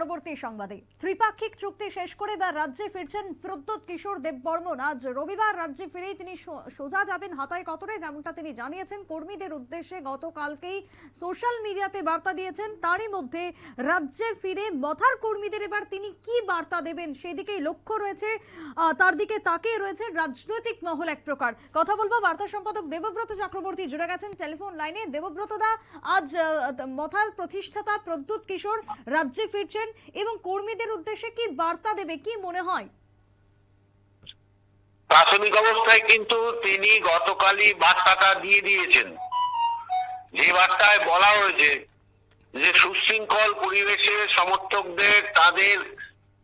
পরবর্তী সংবাদে। ত্রিপাক্ষিক চুক্তি শেষ করে এবার রাজ্যে ফিরছেন প্রদ্যোৎ কিশোর দেববর্মন। আজ রবিবার রাজ্যে ফিরেই তিনি সোজা যাবেন হাতায় কতরে, যেমনটা তিনি জানিয়েছেন। কর্মীদের উদ্দেশ্যে গতকালকেই সোশ্যাল মিডিয়াতে বার্তা দিয়েছেন। তারই মধ্যে রাজ্যে ফিরে মথার কর্মীদের এবার তিনি কি বার্তা দেবেন সেদিকেই লক্ষ্য রয়েছে। তার দিকে তাকিয়ে রয়েছে রাজনৈতিক মহল এক প্রকার। কথা বলব বার্তা সম্পাদক দেবব্রত চক্রবর্তী। জুড়ে গেছেন টেলিফোন লাইনে। দেবব্রত দা আজ মথার প্রতিষ্ঠাতা প্রদ্যুৎ কিশোর রাজ্যে ফিরছেন। এবং কর্মীদের উদ্দেশ্যে কি বার্তা দেবে? কি মনে হয়? প্রাথমিক অবস্থায় কিন্তু তিনি গতকালই বার্তাটা দিয়ে দিয়েছেন। যে বার্তায় বলা হয়েছে যে সুশৃঙ্খল পরিবেশে সমর্থকদের তাদের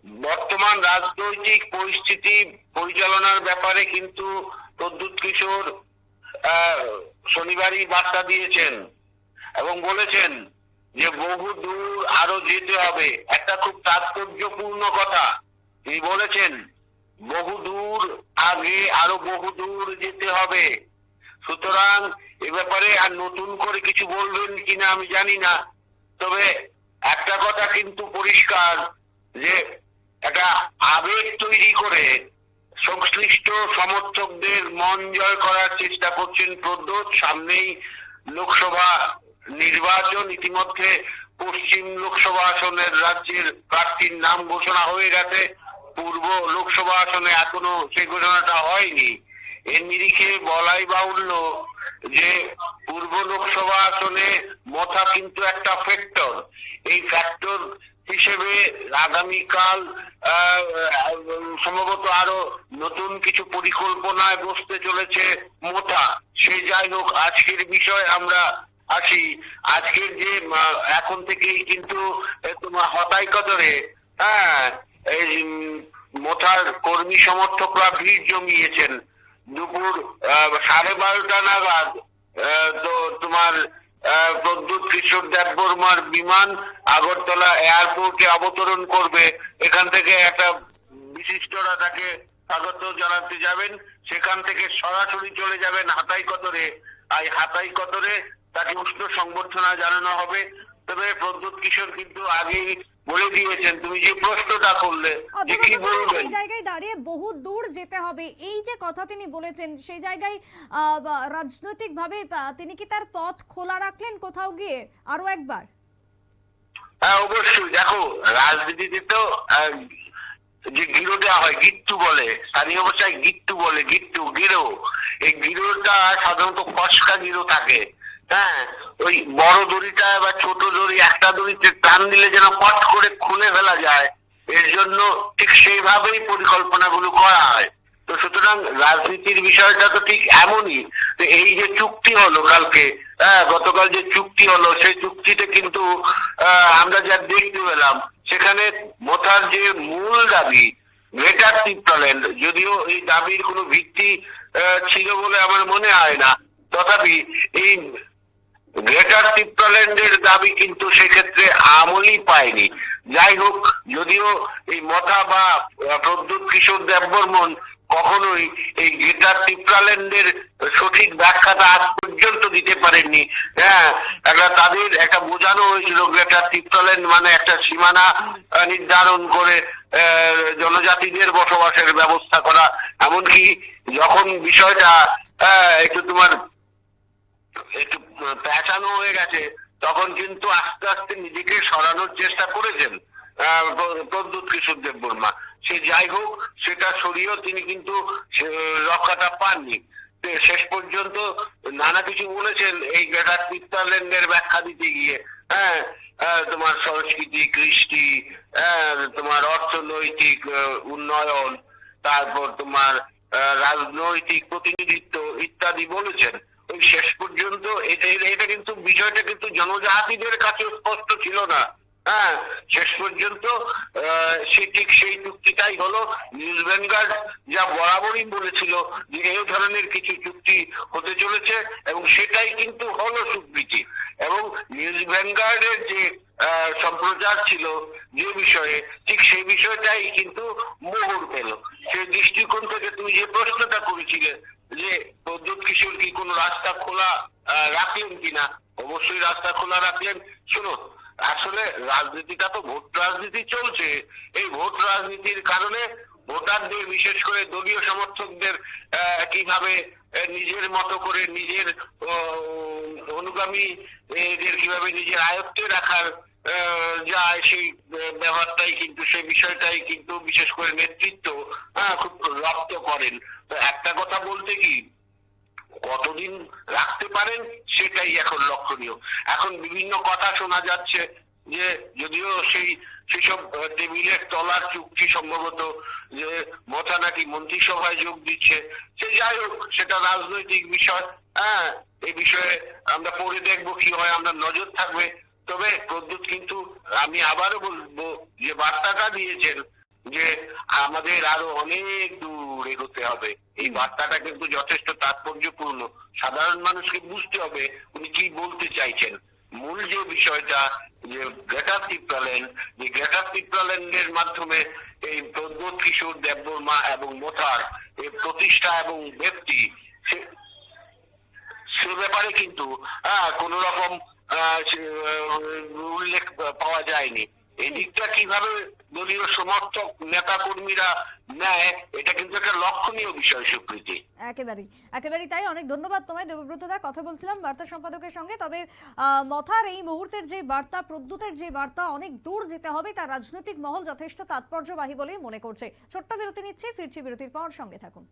বর্তমান রাজনৈতিক পরিস্থিতি পরিচালনার ব্যাপারে কিন্তু প্রদ্যুৎ কিশোর শনিবারই বার্তা দিয়েছেন এবং বলেছেন যে বহু দূর আরও যেতে হবে, একটা খুব তাৎপর্যপূর্ণ কথা। তিনি বলেছেন, বহু দূর আগে আরও বহু দূর যেতে হবে। সুতরাং এ ব্যাপারে আর নতুন করে কিছু বলবেন কিনা আমি জানি না। তবে একটা কথা কিন্তু পরিষ্কার, যে একটা আবেগ তৈরি করে সংশ্লিষ্ট সমর্থকদের মন জয় করার চেষ্টা করছেন প্রদ্যোৎ সামনেই লোকসভা নির্বাচন ইতিমধ্যে পশ্চিম লোকসভা আসনের রাজ্যের প্রার্থীর নাম ঘোষণা হয়ে গেছে। পূর্ব লোকসভা আসনে এখনও সেই ঘোষণাটা হয়নি। এর নিরিখে বলাই বাহুল্য যে পূর্ব লোকসভা আসনে মথা কিন্তু একটা ফ্যাক্টর এই ফ্যাক্টর হিসেবে আগামীকাল সম্ভবত আরও নতুন কিছু পরিকল্পনায় বসতে চলেছে মোথা। সে যাই হোক, আজকের বিষয় আমরা আসি। আজকের যে এখন থেকেই কিন্তু তোমার হতাই কদরে হ্যাঁ এই মোথার কর্মী সমর্থকরা ভিড় জমিয়েছেন। দুপুর সাড়ে বারোটা নাগাদ তো তোমার প্রদ্যুৎ কিশোর দেববর্মার বিমান আগরতলা এয়ারপোর্টে অবতরণ করবে। এখান থেকে একটা বিশিষ্টরা তাকে স্বাগত জানাতে যাবেন। সেখান থেকে সরাসরি চলে যাবেন হাতাই কতরে আর হাতাই কতরে তাকে উষ্ণ সংবর্ধনা জানানো হবে। তবে প্রদ্যুৎ কিশোর কিন্তু আগেই বলে দিয়েছেন তুমি যে প্রশ্নটা করলে যে কি বলবেন? জায়গায় দাঁড়িয়ে বহু দূর যেতে হবে। এই যে কথা তিনি বলেছেন সেই জায়গায় রাজনৈতিক ভাবে তিনি কি তার পথ খোলা রাখলেন কোথাও গিয়ে? আরও একবার। হ্যাঁ অবশ্যই। দেখো রাজনীতিতে তো যে গিরো দেওয়া হয় গিট্টু বলে স্থানীয় ভাষায় গিট্টু বলে গিট্টু গিরো। এই গিরোটা সাধারণত ফসকা গিরো থাকে। হ্যাঁ ওই বড় দড়িটা বা ছোট দড়ি, একটা দড়িতে টান দিলে যেন পট করে খুলে ফেলা যায়, এর জন্য ঠিক সেইভাবেই পরিকল্পনাগুলো করা হয়। তো সুতরাং রাজনীতির বিষয়টা তো ঠিক এমনই এই যে চুক্তি হলো কালকে হ্যাঁ গতকাল যে চুক্তি হলো, সেই চুক্তিতে কিন্তু আমরা যা দেখতে পেলাম, সেখানে মোথার যে মূল দাবি গ্রেটার টিপ্রাল্যান্ড যদিও এই দাবির কোনো ভিত্তি ছিল বলে আমার মনে হয় না। তথাপি এই গ্রেটার টিপ্রাল্যান্ডের দাবি কিন্তু সেক্ষেত্রে আমলই পায়নি। যাই হোক, যদিও এই মথা বা প্রদ্যুৎ কিশোর দেববর্মন কখনোই এই গ্রেটার টিপ্রাল্যান্ডের সঠিক ব্যাখ্যাটা আজ পর্যন্ত দিতে পারেননি। হ্যাঁ একটা তাদের একটা বোঝানো হয়েছিল গ্রেটার টিপ্রাল্যান্ড মানে একটা সীমানা নির্ধারণ করে জনজাতিদের বসবাসের ব্যবস্থা করা। এমনকি যখন বিষয়টা একটু তোমার একটু পেঁচানো হয়ে গেছে, তখন কিন্তু আস্তে আস্তে নিজেকে সরানোর চেষ্টা করেছেন প্রদ্যুৎ কিশোর দেববর্মা। সে যাই হোক, সেটা সরিয়েও তিনি কিন্তু রক্ষাটা পাননি। শেষ পর্যন্ত নানা কিছু বলেছেন, এই গ্রেটার টিপ্তাল্যান্ডের ব্যাখ্যা দিতে গিয়ে হ্যাঁ তোমার সংস্কৃতি, কৃষ্টি তোমার অর্থনৈতিক উন্নয়ন, তারপর তোমার রাজনৈতিক প্রতিনিধিত্ব ইত্যাদি বলেছেন। শেষ পর্যন্ত এটা এটা- কিন্তু বিষয়টা কিন্তু জনজাতিদের কাছে স্পষ্ট ছিল না। হ্যাঁ শেষ পর্যন্ত সে ঠিক সেই চুক্তিটাই হলো। নিউজ ভ্যানগার্ড যা বরাবরই বলেছিল যে এই ধরনের কিছু চুক্তি হতে চলেছে এবং সেটাই কিন্তু হলো স্বীকৃতি। এবং নিউজ ভ্যানগার্ডের যে সম্প্রচার ছিল যে বিষয়ে, ঠিক সেই বিষয়টাই কিন্তু মোহর পেল। সেই দৃষ্টিকোণ থেকে তুমি যে প্রশ্নটা করেছিলে যে প্রদ্যুৎ কিশোর কি কোনো রাস্তা খোলা রাখলেন কিনা? অবশ্যই রাস্তা খোলা রাখলেন। শোনো আসলে রাজনীতিটা তো ভোট রাজনীতি চলছে। এই ভোট রাজনীতির কারণে ভোটারদের বিশেষ করে দলীয় সমর্থকদের কীভাবে নিজের মতো করে নিজের অনুগামী এদের কীভাবে নিজের আয়ত্তে রাখার যায় সেই আহ, ব্যাপারটাই কিন্তু সেই বিষয়টাই কিন্তু বিশেষ করে নেতৃত্ব খুব রপ্ত করেন। তো একটা কথা বলতে কি কতদিন রাখতে পারেন? লক্ষণীয় এখন বিভিন্ন কথা শোনা যাচ্ছে যে যদিও সেই সেসব টেবিলের তলার চুক্তি সম্ভবত যে মতা নাকি মন্ত্রিসভায় যোগ দিচ্ছে, সে যাই হোক, সেটা রাজনৈতিক বিষয়। হ্যাঁ এই বিষয়ে আমরা পড়ে দেখব কি হয়, আমরা নজর থাকবে। তবে প্রদ্যুৎ কিন্তু আমি আবারও বলব যে বার্তাটা দিয়েছেন যে আমাদের আরও অনেক দূর এগোতে হবে। এই বার্তাটা কিন্তু যথেষ্ট তাৎপর্যপূর্ণ। সাধারণ মানুষকে বুঝতে হবে উনি কি বলতে চাইছেন। মূল যে বিষয়টা যে গ্রেটার টিপ্রাল্যান্ড যে গ্রেটার টিপ্রাল্যান্ডের মাধ্যমে এই প্রদ্যোৎ কিশোর দেববর্মা এবং মোথার এই প্রতিষ্ঠা এবং ব্যক্তি সে- সে ব্যাপারে কিন্তু কোন রকম উল্লেখ পাওয়া যায়নি। এই দিকটা কীভাবে দলীয় সমর্থক নেতা কর্মীরা নেয়, এটা কিন্তু একটা লক্ষণীয় বিষয় সুপ্রীতি একেবারেই একেবারেই তাই। অনেক ধন্যবাদ তোমায়। দেবব্রত দা, কথা বলছিলাম বার্তা সম্পাদকের সঙ্গে। তবে মথার এই মুহূর্তের যে বার্তা, প্রদ্যুতের যে বার্তা, অনেক দূর যেতে হবে, তার রাজনৈতিক মহল যথেষ্ট তাৎপর্যবাহী বলেই মনে করছে। ছোট্ট বিরতি নিচ্ছে, ফিরছি বিরতির পর সঙ্গে থাকুন।